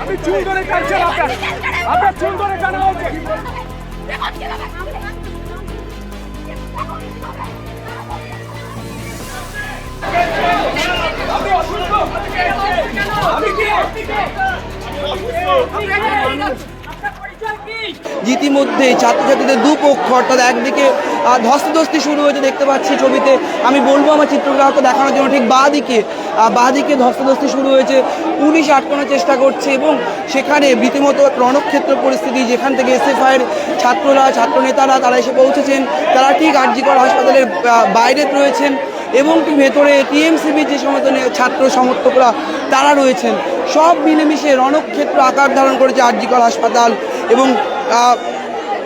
আপনি চুল ধরে টানছেন আপনার আপনার চুল ধরে টানা হচ্ছে আপনি অসুস্থ আমি কে ইতিমধ্যে ছাত্রছাত্রীদের দুপক্ষ, অর্থাৎ একদিকে ধস্তাধস্তি শুরু হয়েছে দেখতে পাচ্ছি ছবিতে। আমি বলব আমার চিত্রগ্রাহককে দেখানোর জন্য ঠিক বাঁ দিকে বাঁ দিকে ধস্তধস্তি শুরু হয়েছে। পুলিশ আটকানোর চেষ্টা করছে এবং সেখানে রীতিমতো রণক্ষেত্র পরিস্থিতি, যেখান থেকে এসএফআইয়ের ছাত্ররা, ছাত্রনেতারা, তারা এসে পৌঁছেছেন। তারা ঠিক আরজিকর হাসপাতালের বাইরে রয়েছেন এবং কি ভেতরে টিএমসিবির যে সমস্ত ছাত্র সমর্থকরা, তারা রয়েছেন। সব মিলেমিশে রণক্ষেত্র আকার ধারণ করেছে আরজিকর হাসপাতাল। এবং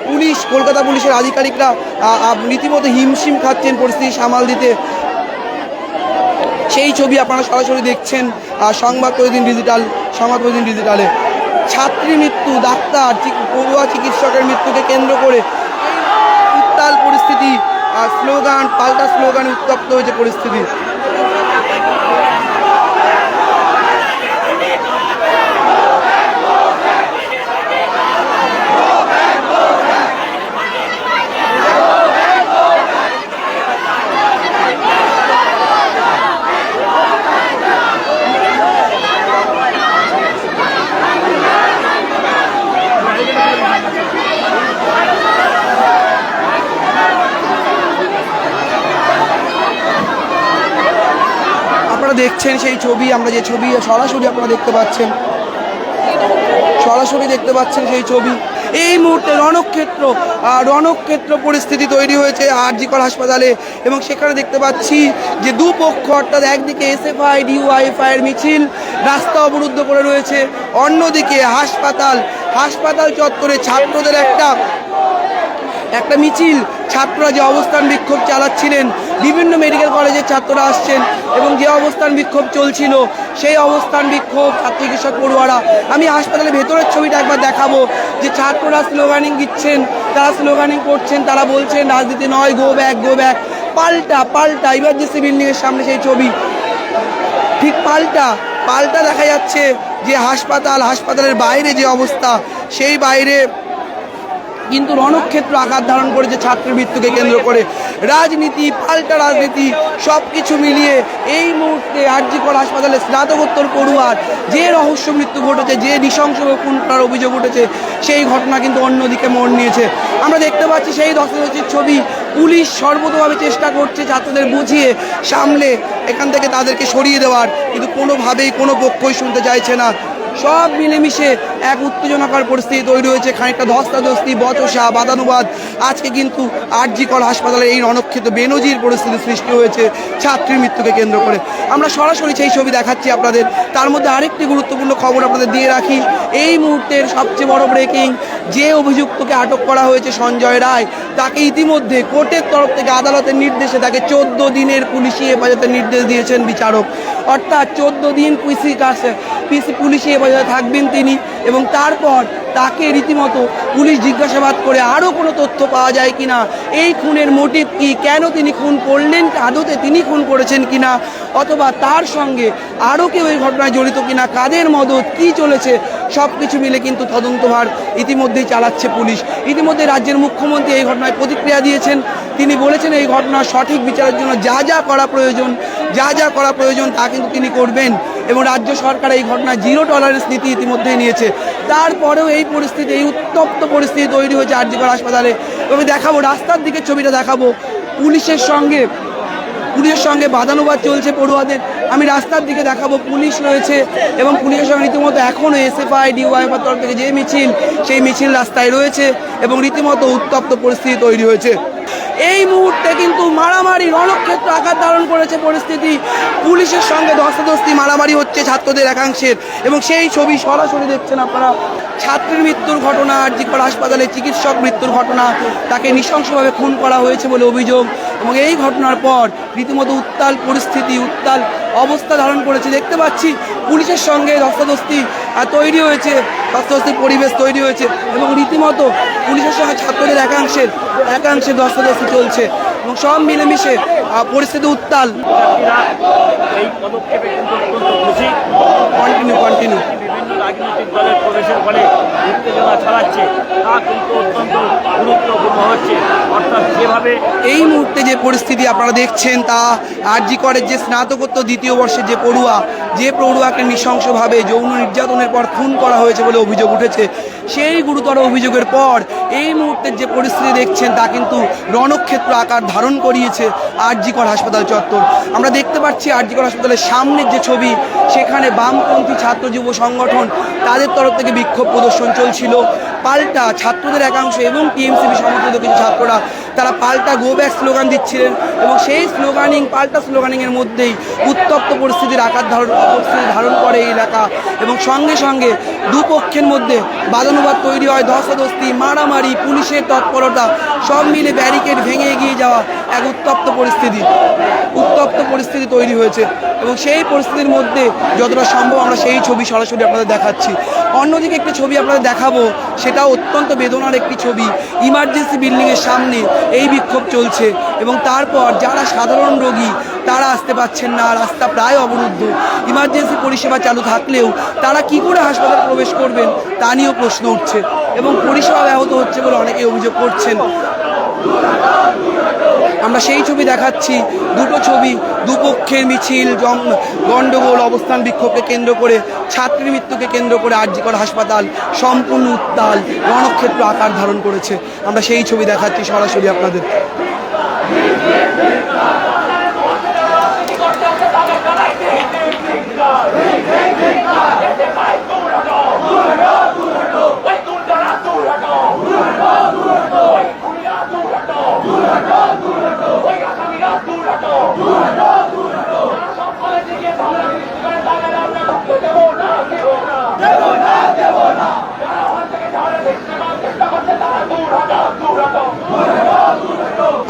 পুলিশ, কলকাতা পুলিশের আধিকারিকরা রীতিমতো হিমশিম খাচ্ছেন পরিস্থিতি সামাল দিতে। সেই ছবি আপনারা সরাসরি দেখছেন সংবাদ প্রতিদিন ডিজিটাল, সংবাদ প্রতিদিন ডিজিটালে। ছাত্রী মৃত্যু, ডাক্তার পড়ুয়া চিকিৎসকের মৃত্যুকে কেন্দ্র করে উত্তাল পরিস্থিতি স্লোগান, পাল্টা স্লোগানে উত্তপ্ত হয়েছে পরিস্থিতি আপনারা দেখছেন সেই ছবি, আমরা যে ছবি, সরাসরি আপনারা দেখতে পাচ্ছেন। সরাসরি দেখতে পাচ্ছেন সেই ছবি। এই মুহূর্তে রণক্ষেত্র রণক্ষেত্র পরিস্থিতি তৈরি হয়েছে আর আরজিকর হাসপাতালে এবং সেখানে দেখতে পাচ্ছি যে দুপক্ষ অর্থাৎ একদিকে এসএফআই ডিওয়াইফআই এর মিছিল, রাস্তা অবরুদ্ধ করে রয়েছে। অন্যদিকে হাসপাতাল হাসপাতাল চত্বরে ছাত্রদের একটা একটা মিছিল, ছাত্ররা যে অবস্থান বিক্ষোভ চালাচ্ছিলেন, বিভিন্ন মেডিকেল কলেজের ছাত্ররা আসছেন এবং যে অবস্থান বিক্ষোভ চলছিল, সেই অবস্থান বিক্ষোভ ছাত্র চিকিৎসক পড়ুয়ারা। আমি হাসপাতালের ভেতরের ছবিটা একবার দেখাবো, যে ছাত্ররা স্লোগানিং দিচ্ছেন, তারা স্লোগানিং করছেন, তারা বলছেন, রাজনীতি নয় গো ব্যাক গো ব্যাক পাল্টা পাল্টা, এবার ইমার্জেন্সি বিল্ডিংয়ের সামনে সেই ছবি। ঠিক পাল্টা পাল্টা দেখা যাচ্ছে যে হাসপাতাল, হাসপাতালের বাইরে যে অবস্থা, সেই বাইরে কিন্তু রণক্ষেত্র আঘাত ধারণ করেছে ছাত্র মৃত্যুকে কেন্দ্র করে। রাজনীতি, পাল্টা রাজনীতি সব কিছু মিলিয়ে এই মুহূর্তে আরজিকর হাসপাতালে স্নাতকোত্তর পড়ুয়ার যে রহস্য মৃত্যু ঘটেছে, যে নৃশংসভাবে খুন করার অভিযোগ উঠেছে, সেই ঘটনা কিন্তু অন্যদিকে মোড় নিয়েছে। আমরা দেখতে পাচ্ছি সেই দশরথীর ছবি। পুলিশ সর্বতভাবে চেষ্টা করছে ছাত্রদের বুঝিয়ে সামলে এখান থেকে তাদেরকে সরিয়ে দেওয়ার, কিন্তু কোনোভাবেই কোনো পক্ষই শুনতে চাইছে না। সব মিলেমিশে এক উত্তেজনাকর পরিস্থিতি তৈরি হয়েছে। খানিকটা ধস্তাধস্তি, বচসা, বাদানুবাদ। আজকে কিন্তু আরজিকর হাসপাতালে এই রণক্ষিত বেনজির পরিস্থিতি সৃষ্টি হয়েছে ছাত্রীর মৃত্যুকে কেন্দ্র করে। আমরা সরাসরি সেই ছবি দেখাচ্ছি আপনাদের। তার মধ্যে আরেকটি গুরুত্বপূর্ণ খবর আপনাদের দিয়ে রাখি। এই মুহূর্তের সবচেয়ে বড় ব্রেকিং যে অভিযুক্তকে আটক করা হয়েছে সঞ্জয় রায়, তাকে ইতিমধ্যে কোর্টের তরফ থেকে আদালতের নির্দেশে তাকে চোদ্দ দিনের পুলিশি হেফাজতের নির্দেশ দিয়েছেন বিচারক। অর্থাৎ চোদ্দ দিন পিসি কাছে পিসি পুলিশি হেফাজতে থাকবেন তিনি। এবং তারপর তাকে রীতিমতো পুলিশ জিজ্ঞাসাবাদ করে আরও কোনো তথ্য পাওয়া যায় কিনা? এই খুনের মোটিভ কি? কেন তিনি খুন করলেন? আদতে তিনি খুন করেছেন কিনা? অথবা তার সঙ্গে আরও কেউ এই ঘটনায় জড়িত কিনা? কাদের মদত? কি চলেছে? সব কিছু মিলে কিন্তু তদন্তভার ইতিমধ্যেই চালাচ্ছে পুলিশ। ইতিমধ্যে রাজ্যের মুখ্যমন্ত্রী এই ঘটনায় প্রতিক্রিয়া দিয়েছেন। তিনি বলেছেন এই ঘটনার সঠিক বিচারের জন্য যা যা করা প্রয়োজন, যা যা করা প্রয়োজন তা কিন্তু তিনি করবেন। এবং রাজ্য সরকার এই ঘটনায় জিরো টলারেন্স নীতি ইতিমধ্যেই নিয়েছে। তারপরেও এই পরিস্থিতি, এই উত্তপ্ত পরিস্থিতি তৈরি হয়েছে আরজিকর হাসপাতালে। এবং দেখাবো, রাস্তার দিকে ছবিটা দেখাবো। পুলিশের সঙ্গে পুলিশের সঙ্গে বাদানুবাদ চলছে পড়ুয়াদের। আমি রাস্তার দিকে দেখাবো, পুলিশ রয়েছে এবং পুলিশের সঙ্গে রীতিমতো এখনও এসএফআই ডিওয়াইফার তরফ থেকে যে মিছিল, সেই মিছিল রাস্তায় রয়েছে এবং রীতিমতো উত্তপ্ত পরিস্থিতি তৈরি হয়েছে। এই মুহূর্তে কিন্তু মারামারি, রণক্ষেত্র আকার ধারণ করেছে পরিস্থিতি। পুলিশের সঙ্গে ধস্তাধস্তি, মারামারি হচ্ছে ছাত্রদের একাংশের। এবং সেই ছবি সরাসরি দেখছেন আপনারা। ছাত্রীর মৃত্যুর ঘটনা আরজিকর হাসপাতালে চিকিৎসক মৃত্যুর ঘটনা, তাকে নৃশংসভাবে খুন করা হয়েছে বলে অভিযোগ। এবং এই ঘটনার পর রীতিমতো উত্তাল পরিস্থিতি, উত্তাল অবস্থা ধারণ করেছে। দেখতে পাচ্ছি পুলিশের সঙ্গে ধস্তাধস্তি তৈরি হয়েছে। ধস্তাধস্তির পরিবেশ তৈরি হয়েছে এবং রীতিমতো পুলিশের সঙ্গে ছাত্রদের একাংশের একাংশের ধস্তাধস্তি চলছে। এবং সব মিলেমিশে পরিস্থিতি উত্তাল। এই পদক্ষেপে কিন্তু অত্যন্ত খুশি। কন্টিনিউ কন্টিনিউ রাজনৈতিক দলের প্রবেশের ফলে উত্তেজনা ছড়াচ্ছে। তা কিন্তু অত্যন্ত গুরুত্বপূর্ণ হচ্ছে। অর্থাৎ যেভাবে এই মুহূর্তে যে পরিস্থিতি আপনারা দেখছেন তা আরজি করের যে স্নাতকোত্তর দ্বিতীয় বর্ষের যে পড়ুয়া যে পড়ুয়াকে নৃশংসভাবে যৌন নির্যাতনের পর খুন করা হয়েছে বলে অভিযোগ উঠেছে সেই গুরুতর অভিযোগের পর এই মুহূর্তের যে পরিস্থিতি দেখছেন তা কিন্তু রণক্ষেত্র আকার ধারণ করিয়েছে আরজিকর হাসপাতাল চত্বর। আমরা দেখতে পাচ্ছি আরজিকর হাসপাতালের সামনের যে ছবি, সেখানে বামপন্থী ছাত্র যুব সংগঠন তাদের তরফ থেকে বিক্ষোভ প্রদর্শন চলছিল। পাল্টা ছাত্রদের একাংশ এবং টিএমসিবি সমর্থিত কিছু ছাত্ররা তারা পাল্টা গো ব্যাক স্লোগান দিচ্ছিলেন এবং সেই স্লোগানিং পাল্টা স্লোগানিংয়ের মধ্যেই উত্তপ্ত পরিস্থিতির আকার ধারণ পরিস্থিতি ধারণ করে এই এলাকা এবং সঙ্গে সঙ্গে দুপক্ষের মধ্যে বাদানুবাদ তৈরি হয়। ধসাধস্তি মারামারি, পুলিশের তৎপরতা সব মিলে ব্যারিকেড ভেঙে এগিয়ে যাওয়া এক উত্তপ্ত পরিস্থিতি উত্তপ্ত পরিস্থিতি তৈরি হয়েছে এবং সেই পরিস্থিতির মধ্যে যতটা সম্ভব আমরা সেই ছবি সরাসরি আপনাদের দেখাচ্ছি। অন্যদিকে একটি ছবি আপনাদের দেখাবো সেটা অত্যন্ত বেদনার একটি ছবি। ইমার্জেন্সি বিল্ডিংয়ের সামনে এই বিক্ষোভ চলছে এবং তারপর যারা সাধারণ রোগী, তারা আসতে পারছেন না, রাস্তা প্রায় অবরুদ্ধ। ইমার্জেন্সি পরিষেবা চালু থাকলেও তারা কি করে হাসপাতাল প্রবেশ করবেন, তা নিয়েও প্রশ্ন উঠছে এবং পরিষেবা ব্যাহত হচ্ছে বলে অনেকে অভিযোগ করছেন। আমরা সেই ছবি দেখাচ্ছি। দুটো ছবি, দুপক্ষের মিছিল জম- গণ্ডগোল অবস্থান বিক্ষোভকে কেন্দ্র করে ছাত্রী মৃত্যুকে কেন্দ্র করে আর্যিকর হাসপাতাল সম্পূর্ণ উত্তাল, রণক্ষেত্র আকার ধারণ করেছে। আমরা সেই ছবি দেখাচ্ছি সরাসরি আপনাদের।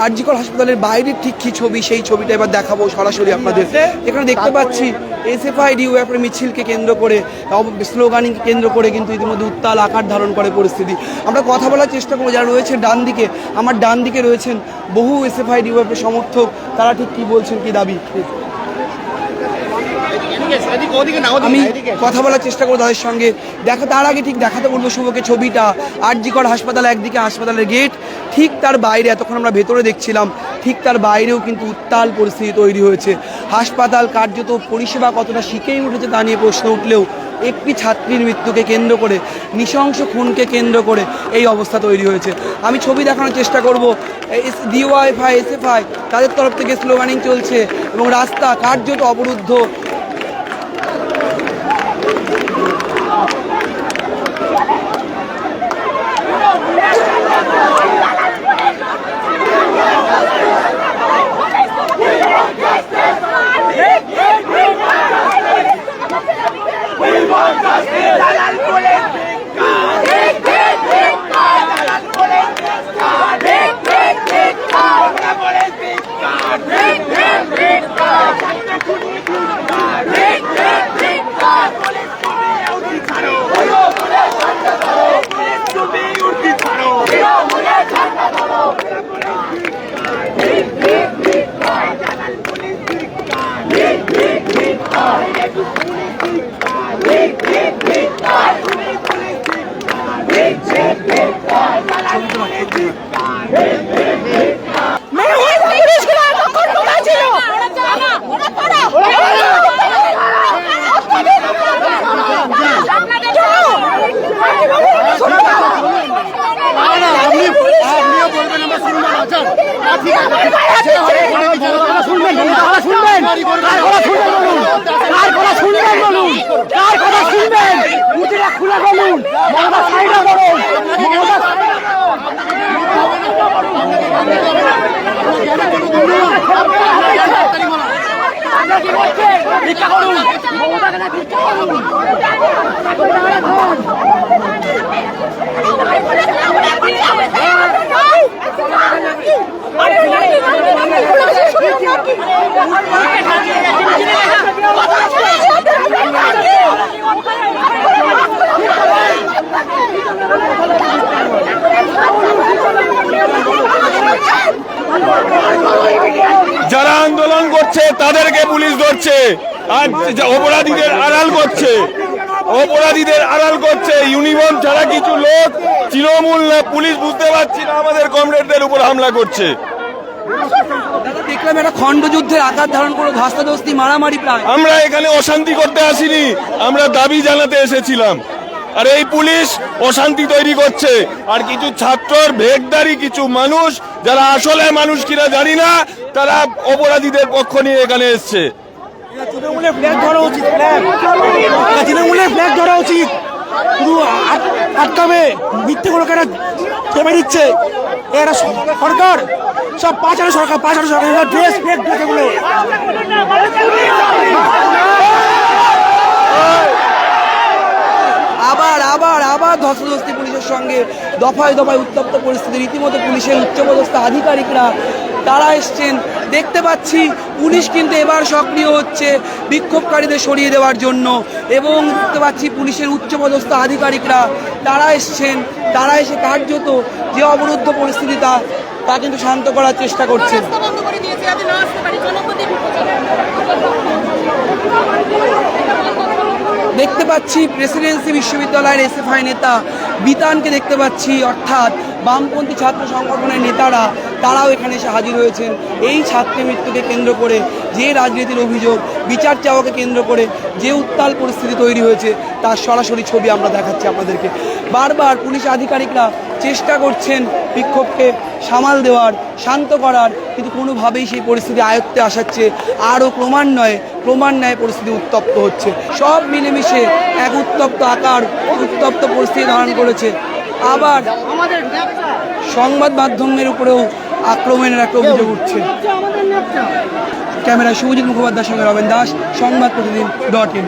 আরজিকর হাসপাতালের বাইরের ঠিক কি ছবি? সেই ছবিটা এবার দেখাবো সরাসরি আপনাদের। এখানে দেখতে পাচ্ছি এসএফআই ডিউএফের মিছিলকে কেন্দ্র করে স্লোগানিংকে কেন্দ্র করে কিন্তু ইতিমধ্যে উত্তাল আকার ধারণ করে পরিস্থিতি। আমরা কথা বলার চেষ্টা করব যারা রয়েছে ডান দিকে আমার ডান দিকে রয়েছেন বহু এসএফআই ডিউএফের সমর্থক তারা ঠিক কি বলছেন কি দাবি? আমি কথা বলার চেষ্টা করব তাদের সঙ্গে। দেখা তার আগে ঠিক দেখাতে বলব শুভকে ছবিটা। আরজিকর হাসপাতাল একদিকে হাসপাতালের গেট ঠিক তার বাইরে, এতক্ষণ আমরা ভেতরে দেখছিলাম, ঠিক তার বাইরেও কিন্তু উত্তাল পরিস্থিতি তৈরি হয়েছে। হাসপাতাল কার্যত পরিষেবা কতটা শিখেই উঠেছে তা নিয়ে প্রশ্ন উঠলেও একটি ছাত্রীর মৃত্যুকে কেন্দ্র করে, নৃশংস খুনকে কেন্দ্র করে এই অবস্থা তৈরি হয়েছে। আমি ছবি দেখানোর চেষ্টা করব। ডিওয়াইফাই এসএফআই তাদের তরফ থেকে স্লোগানিং চলছে এবং রাস্তা কার্যত অবরুদ্ধ। খুলে বলুন মমতা সাইডে বলুন মমতা ভিক্ষা করুন ভিক্ষা করুন যারা আন্দোলন করছে, তাদেরকে পুলিশ ধরছে। আর অপরাধীদের আড়াল করছে। অপরাধীদের আড়াল করছে। ইউনিফর্ম ছাড়া কিছু লোক তৃণমূল না পুলিশ বুঝতে পারছি না আমাদের কমরেডদের উপর হামলা করছে। দেখলাম একটা খণ্ডযুদ্ধের আকার ধারণ করে ধস্তাধস্তি মারামারি প্রায়। আমরা এখানে অশান্তি করতে আসিনি আমরা দাবি জানাতে এসেছিলাম। আর এই পুলিশ অশান্তি তৈরি করছে। আর কিছু ছাত্রর ভেগদারি কিছু মানুষ যারা আসলে মানুষ কিনা জানি না তারা অপরাধীদের পক্ষ নিয়ে এখানে এসছে। তৃণমূলের ফ্ল্যাগ ধরা উচিত ফ্ল্যাগ তৃণমূলের ফ্ল্যাগ ধরা উচিত। শুধু আটকাবে। মিথ্যে করে কেন চেপে দিচ্ছে। এরা সরকার সব পাঁচ হাজার সরকার পাঁচ হাজার সরকার। ড্রেস ফ্ল্যাগ ড্রেস এগুলো। আবার আবার আবার ধস্তাধস্তি পুলিশের সঙ্গে। দফায় দফায় উত্তপ্ত পরিস্থিতি। রীতিমতো পুলিশের উচ্চপদস্থ আধিকারিকরা তারা এসছেন। দেখতে পাচ্ছি, পুলিশ কিন্তু এবার সক্রিয় হচ্ছে বিক্ষোভকারীদের সরিয়ে দেওয়ার জন্য। এবং দেখতে পাচ্ছি, পুলিশের উচ্চপদস্থ আধিকারিকরা তারা এসছেন। তারা এসে কার্যত যে অবরুদ্ধ পরিস্থিতি তা তা কিন্তু শান্ত করার চেষ্টা করছেন। দেখতে পাচ্ছি প্রেসিডেন্সি বিশ্ববিদ্যালয়ের এসএফআই নেতা বিতানকে দেখতে পাচ্ছি, অর্থাৎ বামপন্থী ছাত্র সংগঠনের নেতারা, তারাও এখানে এসে হাজির হয়েছেন। এই ছাত্রী মৃত্যুকে কেন্দ্র করে যে রাজনীতির অভিযোগ, বিচার চাওয়াকে কেন্দ্র করে যে উত্তাল পরিস্থিতি তৈরি হয়েছে, তার সরাসরি ছবি আমরা দেখাচ্ছি আপনাদেরকে। বারবার পুলিশ আধিকারিকরা চেষ্টা করছেন বিক্ষোভকে সামাল দেওয়ার শান্ত করার কিন্তু কোনোভাবেই সেই পরিস্থিতি আয়ত্তে আসাচ্ছে আরও ক্রমান্বয়ে ক্রমান্বয়ে পরিস্থিতি উত্তপ্ত হচ্ছে। সব মিলেমিশে এক উত্তপ্ত আকার উত্তপ্ত পরিস্থিতি ধারণ করেছে। আবার সংবাদ মাধ্যমের উপরেও আক্রমণের একটা অভিযোগ উঠছে। ক্যামেরা শুভজিৎ মুখোপাধ্যায়ের সঙ্গে রবেন দাস সংবাদ প্রতিদিন ডট ইন।